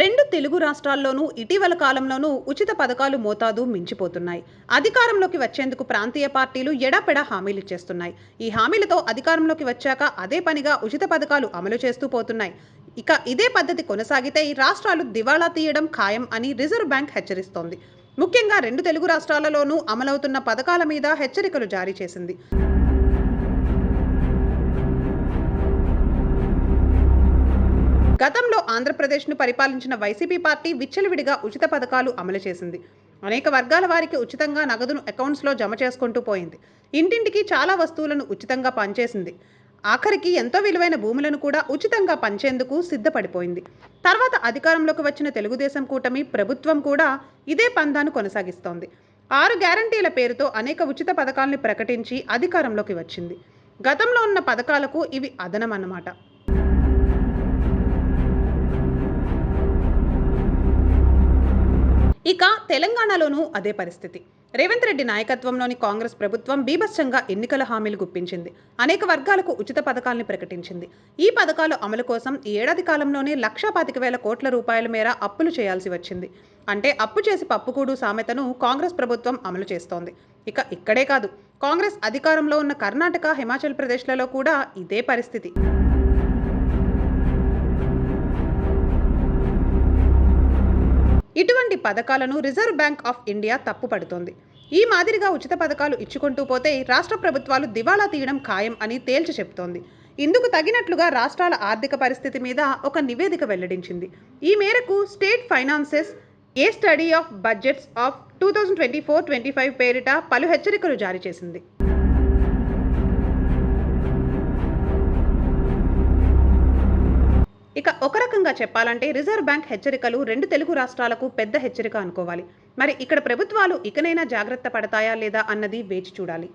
రెండు తెలుగు రాష్ట్రాల్లోనూ ఇటీవల కాలంలోనూ ఉచిత పథకాలు మోతాదు మించిపోతున్నాయి. అధికారంలోకి వచ్చేందుకు ప్రాంతీయ పార్టీలు ఎడాపెడా హామీలు ఇచ్చేస్తున్నాయి. ఈ హామీలతో అధికారంలోకి వచ్చాక అదే పనిగా ఉచిత పథకాలు అమలు చేస్తూ పోతున్నాయి. ఇక ఇదే పద్ధతి కొనసాగితే ఈ రాష్ట్రాలు దివాళా తీయడం ఖాయం అని రిజర్వ్ బ్యాంక్ హెచ్చరిస్తోంది. ముఖ్యంగా రెండు తెలుగు రాష్ట్రాలలోనూ అమలవుతున్న పథకాల మీద హెచ్చరికలు జారీ చేసింది. గతంలో ఆంధ్రప్రదేశ్ను పరిపాలించిన వైసీపీ పార్టీ విచ్చలవిడిగా ఉచిత పథకాలు అమలు చేసింది. అనేక వర్గాల వారికి ఉచితంగా నగదును అకౌంట్స్లో జమ చేసుకుంటూ పోయింది. ఇంటింటికి చాలా వస్తువులను ఉచితంగా పంచేసింది ఆఖరికి ఎంతో విలువైన భూములను కూడా ఉచితంగా పంచేందుకు సిద్ధపడిపోయింది. తర్వాత అధికారంలోకి వచ్చిన తెలుగుదేశం కూటమి ప్రభుత్వం కూడా ఇదే పందాను కొనసాగిస్తోంది. ఆరు గ్యారంటీల పేరుతో అనేక ఉచిత పథకాలను ప్రకటించి అధికారంలోకి వచ్చింది. గతంలో ఉన్న పథకాలకు ఇవి అదనం ఇక తెలంగాణలోనూ అదే పరిస్థితి. రేవంత్ రెడ్డి నాయకత్వంలోని కాంగ్రెస్ ప్రభుత్వం బీభత్సంగా ఎన్నికల హామీలు గుప్పించింది. అనేక వర్గాలకు ఉచిత పథకాల్ని ప్రకటించింది. ఈ పథకాల అమలు కోసం ఈ ఏడాది కాలంలోనే లక్షా పాతిక వేల కోట్ల రూపాయల మేర అప్పులు చేయాల్సి వచ్చింది. అంటే అప్పు చేసి పప్పుకూడు సామెతను కాంగ్రెస్ ప్రభుత్వం అమలు చేస్తోంది. ఇక ఇక్కడే కాదు కాంగ్రెస్ అధికారంలో ఉన్న కర్ణాటక హిమాచల్ ప్రదేశ్లలో కూడా ఇదే పరిస్థితి. ఇటువంటి పథకాలను రిజర్వ్ బ్యాంక్ ఆఫ్ ఇండియా తప్పుపడుతోంది. ఈ మాదిరిగా ఉచిత పథకాలు ఇచ్చుకుంటూ పోతే రాష్ట్ర ప్రభుత్వాలు దివాళా తీయడం ఖాయం అని తేల్చి చెప్తోంది. ఇందుకు తగినట్లుగా రాష్ట్రాల ఆర్థిక పరిస్థితి మీద ఒక నివేదిక వెల్లడించింది. ఈ మేరకు state finances a study of budgets of two thousand twenty four twenty five పేరిట పలు హెచ్చరికలు జారీ చేసింది. ఇక ఒక రకంగా చెప్పాలంటే రిజర్వ్ బ్యాంక్ హెచ్చరికలు రెండు తెలుగు రాష్ట్రాలకు పెద్ద హెచ్చరిక అనుకోవాలి. మరి ఇక్కడ ప్రభుత్వాలు ఇకనైనా జాగ్రత్త పడతాయా లేదా అన్నది వేచి చూడాలి.